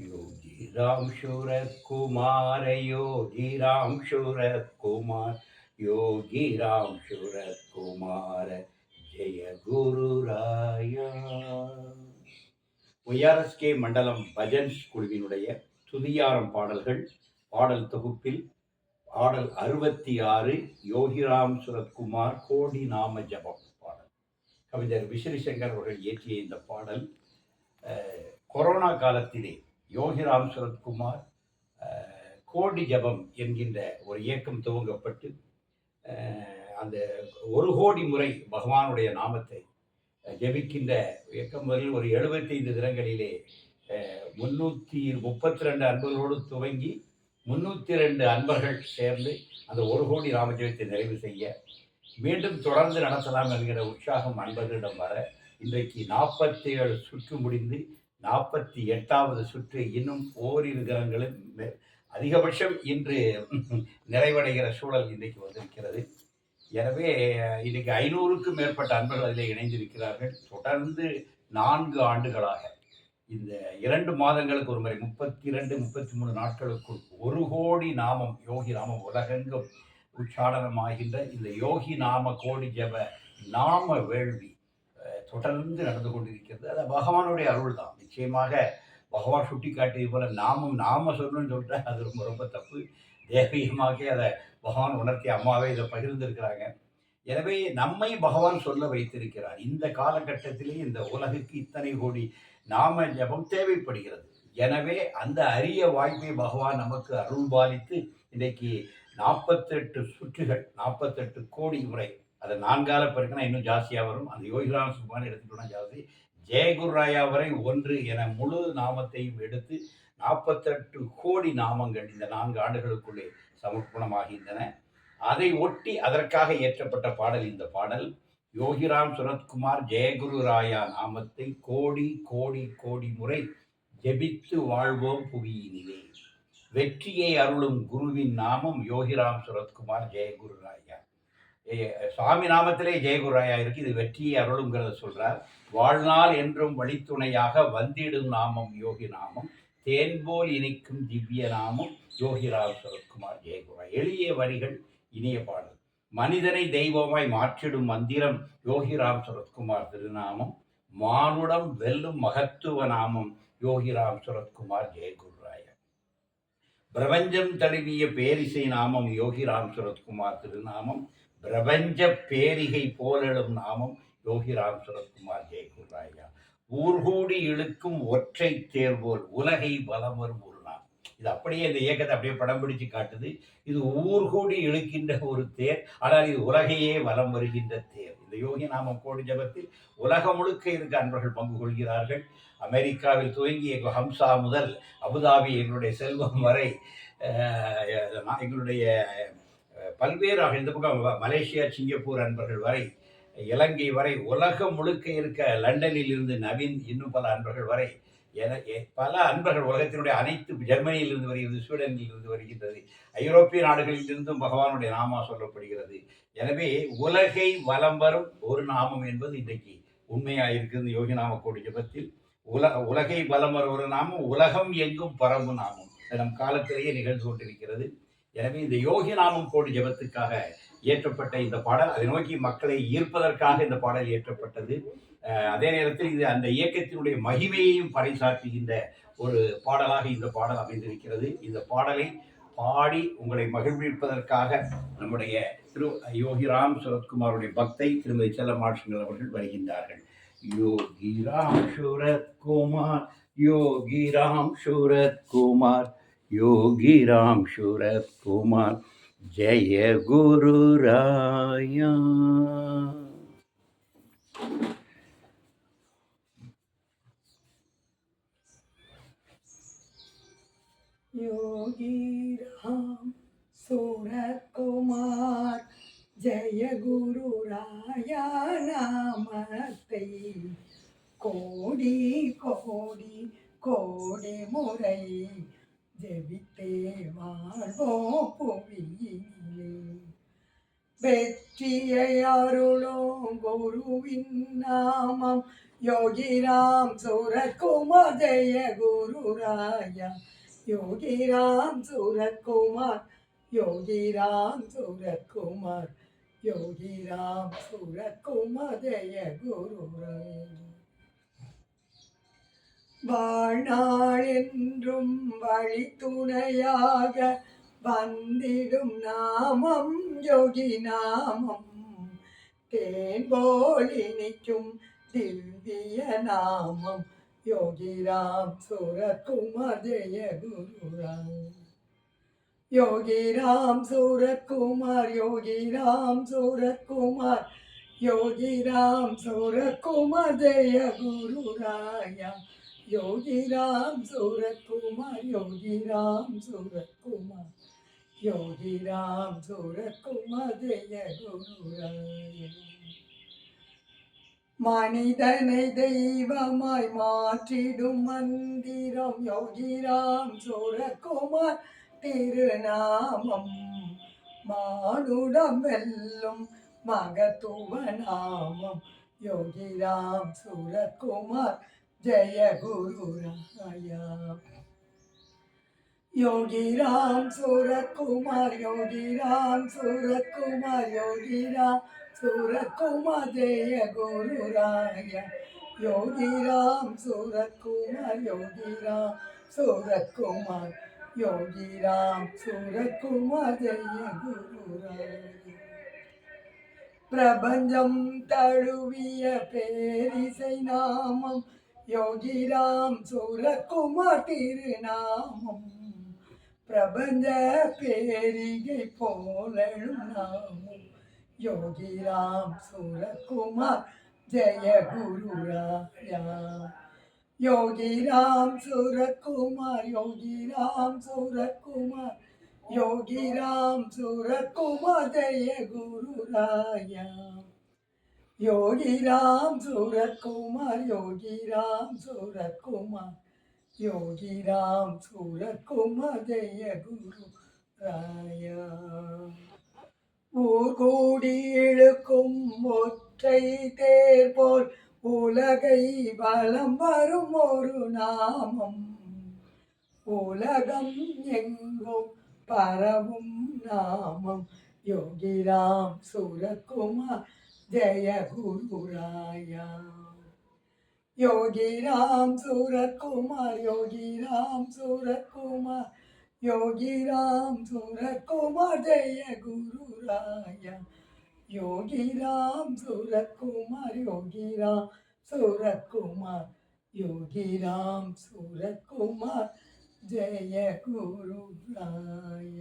योगी राम शूरत कुमार योगी राम शूरत कुमार योगी राम शूरत कुमार ஜெய குருராயா ஒய்ஆர்எஸ்கே மண்டலம் பஜன்ஸ் குழுவினுடைய துதியாரம் பாடல்கள் பாடல் தொகுப்பில் பாடல் அறுபத்தி ஆறு யோகிராம் சுரத்குமார் கோடி நாம ஜபம் பாடல் கவிஞர் விஸ்வசங்கர் அவர்கள் இயற்றிய இந்த பாடல் அஹ், கொரோனா காலத்திலே யோகி ராம் அஹ், கோடி ஜபம் என்கின்ற ஒரு இயக்கம் துவங்கப்பட்டு அந்த ஒரு கோடி முறை பகவானுடைய நாமத்தை ஜபிக்கின்ற ஜெபிக்கின்ற இயக்கம் முதலில் ஒரு எழுபத்தைந்து தினங்களிலே முன்னூற்றி முப்பத்தி ரெண்டு அன்பர்களோடு துவங்கி முன்னூற்றி ரெண்டு அன்பர்கள் சேர்ந்து அந்த ஒரு கோடி ராமஜெயத்தை நிறைவு செய்ய மீண்டும் தொடர்ந்து நடத்தலாம் என்கிற உற்சாகம் அன்பர்களிடம் வர இன்றைக்கு நாற்பத்தி ஏழு சுற்று முடிந்து நாற்பத்தி எட்டாவது சுற்று இன்னும் ஓரிரு கிரகங்களும் அதிகபட்சம் இன்று நிறைவடைகிற சூழல் இன்றைக்கு வந்திருக்கிறது. எனவே இன்றைக்கு ஐநூறுக்கும் மேற்பட்ட அன்பர்கள் அதில் இணைந்திருக்கிறார்கள். தொடர்ந்து நான்கு ஆண்டுகளாக இந்த இரண்டு மாதங்களுக்கு ஒரு முறை முப்பத்தி இரண்டு முப்பத்தி மூணு நாட்களுக்குள் ஒரு கோடி நாமம் யோகி நாமம் உலகெங்கும் உச்சாடனமாகின்ற இந்த யோகி நாம கோடி ஜப நாம வேள்வி தொடர்ந்து நடந்து கொண்டிருக்கிறது. அது பகவானுடைய அருள் தான் நிச்சயமாக பகவான் சுட்டி காட்டியது போல நாமும் நாம சொல்லணும்னு சொல்லிட்டா அது ரொம்ப ரொம்ப தப்பு. தேவீகமாக அதை பகவான் உணர்த்தி அம்மாவே இதை பகிர்ந்திருக்கிறாங்க. எனவே நம்மை பகவான் சொல்ல வைத்திருக்கிறார். இந்த காலகட்டத்திலே இந்த உலகுக்கு இத்தனை கோடி நாம ஜபம் தேவைப்படுகிறது. எனவே அந்த அரிய வாய்ப்பை பகவான் நமக்கு அருள்பாலித்து இன்றைக்கு நாற்பத்தெட்டு சுற்றுகள் நாற்பத்தெட்டு கோடி முறை அதை நான்கால பெருக்கினா இன்னும் ஜாஸ்தியாக வரும். அந்த யோகிராம் சுபான் எடுத்துக்கிட்டோம்னா ஜாஸ்தி. ஜெயகுருராயா வரை ஒன்று என முழு நாமத்தையும் எடுத்து நாற்பத்தெட்டு கோடி நாமங்கள் இந்த நான்கு ஆண்டுகளுக்குள்ளே சமர்ப்பணமாகின்றன. அதை ஒட்டி அதற்காக இயற்றப்பட்ட பாடல் இந்த பாடல். யோகிராம் சுரத்குமார் ஜெயகுரு ராயா நாமத்தை கோடி கோடி கோடி முறை ஜெபித்து வாழ்வோம் புவியினிலே. வெற்றியை அருளும் குருவின் நாமம் யோகிராம் சுரத்குமார் ஜெயகுரு ராயா சுவாமி நாமத்திலே ஜெயகுராயா இருக்கு இது வெற்றியை அருளுங்கிறத சொல்றார். வாழ்நாள் என்றும் வழித்துணையாக வந்திடும் நாமம் யோகி நாமம் தேன்போல் இனிக்கும் திவ்ய நாமம் யோகிராம் சரத்குமார் ஜெயகுரா எளிய வரிகள் இனிய பாடல். மனிதனை தெய்வமாய் மாற்றிடும் மந்திரம் யோகிராம் சரத்குமார் திருநாமம் மானுடம் வெல்லும் மகத்துவ நாமம் யோகிராம் சரத்குமார் ஜெயகுருராய. பிரபஞ்சம் தழுவிய பேரிசை நாமம் யோகிராம் சுரத்குமார் திருநாமம் பிரபஞ்ச பேரிகை போலெழும் நாமம் யோகிராம் சுரத்குமார் ஜெயகுராயா ஊர்கூடி இழுக்கும் ஒற்றை தேர்வோல் உலகை வலம் வரும் ஒரு நாள் இது அப்படியே இந்த இயக்கத்தை அப்படியே படம் பிடிச்சு காட்டுது. இது ஊர்கூடி இழுக்கின்ற ஒரு தேர் ஆனால் இது உலகையே வலம் வருகின்ற தேர். இந்த யோகி நாமம் கோடி ஜபத்தில் உலகம் முழுக்க இருக்க அன்பர்கள் பங்கு கொள்கிறார்கள். அமெரிக்காவில் துவங்கிய ஹம்சா முதல் அபுதாபி எங்களுடைய செல்வம் வரை நான் எங்களுடைய பல்வேறாக பல்வேறு இந்த பக்கம் மலேசியா சிங்கப்பூர் அன்பர்கள் வரை இலங்கை வரை உலகம் முழுக்க இருக்க லண்டனில் இருந்து நவீன் இன்னும் பல அன்பர்கள் வரை என பல அன்பர்கள் உலகத்தினுடைய அனைத்து ஜெர்மனியிலிருந்து வருகிறது ஸ்வீடனிலிருந்து வருகின்றது ஐரோப்பிய நாடுகளிலிருந்தும் பகவானுடைய நாமா சொல்லப்படுகிறது. எனவே உலகை வலம் வரும் ஒரு நாமம் என்பது இன்றைக்கு உண்மையாக இருக்குது யோகி நாம கோடி ஜபத்தில் உல உலகை வலம் வரும் ஒரு நாமம் உலகம் எங்கும் பரம்பு நாமம். நம் காலத்திலேயே நிகழ்ந்து கொண்டிருக்கிறது. எனவே இந்த யோகி நாமம் கோடி ஜபத்துக்காக இயற்றப்பட்ட இந்த பாடல் அதை நோக்கி மக்களை ஈர்ப்பதற்காக இந்த பாடல் இயற்றப்பட்டது. அதே நேரத்தில் இது அந்த இயக்கத்தினுடைய மகிமையையும் பறைசாற்றுகின்ற ஒரு பாடலாக இந்த பாடல் அமைந்திருக்கிறது. இந்த பாடலை பாடி உங்களை மகிழ்விப்பதற்காக நம்முடைய திரு யோகிராம் சுரத்குமாருடைய பக்தை திருமதி செல்லமாட்சிங்கள் அவர்கள் வருகின்றார்கள். யோகி ராம் சுரத்குமார் யோகி ராம் योगी राम शूरत कुमार। जय गुरु राया। योगी राम सूरत कुमार, जय गुरु राया नामते। कोडी कोडी कोडी मुरई ജപിത്തേ മാർഗോപുവിയിലെ வெற்றியருளோ குருவின் நாமம் யோகிராம் சூரக்குமார் ஜெய குருராயா யோகிராம் சூரக்குமார் யோகிராம் சூரக்குமார் யோகிராம் சூரக்குமார் ஜெய குருராயா வழி துணையாக வந்திடும் நாமம் யோகி நாமம். தேன் போல் இனிக்கும் திவ்ய நாமம் யோகி ராம் சூரத்குமார் ஜெய குருராம். யோகி ராம் சூரத்குமார் யோகி ராம் சூரத்குமார் யோகி ராம் சூரத்குமார் ஜெய குருராயா. யோகி ராம் சூரக்குமார் யோகி ராம் சூரக்குமார் யோகி ராம் சூரக்குமார் ஜெய குருராய மனிதனை தெய்வமாய் மாற்றிடும் மந்திரம் யோகி ராம் சூரக்குமார் திருநாமம் மானுடம் வெல்லும் மகத்துவ நாமம் யோகி ராம் சூரக்குமார் जय गुरु राया योगी राम सूरत कुमार योगी राम सूरत कुमार योगी राम सूरत कुमार जय गुरु राया योगी राम सूरत कुमार योगी राम सूरत कुमार योगी राम सूरत कुमार जय गुरु राया பிரபஞ்சம் தழுவிய பேரிசை நாமம் யோகிராம் சூரகுமார் திருநாமம் பிரபஞ்ச பேரிகை போலழும் நாமம் யோகிராம் சூரகுமார் ஜெய குருராயா யோகிராம் சூரகுமார் யோகிராம் சூரகுமார் யோகிராம் சூரகுமார் ஜெய குருராயா யோகி ராம் சூரத்குமார் யோகி ராம் சூரத்குமார் யோகி ராம் சூரத்குமார் ஜெய குரு ராயா. ஊர் கூடி இழுக்கும் ஒற்றை தேர் போல் உலகை வளம் வரும் ஒரு நாமம். உலகம் எங்கும் பரவும் நாமம். யோகிராம் சூரத்குமார் ജയ ഭൂഗുളായ യോഗി രാം സൂരത്കുമാർ യോഗി രാം സൂരത്കുമാർ യോഗി രാം സൂരത്കുമാർ ജയ ഗുരുരായ യോഗി രാം സൂരത്കുമാർ യോഗി രാം സൂരത്കുമാർ യോഗി രാം സൂരത്കുമാർ ജയ ഗുരുരായ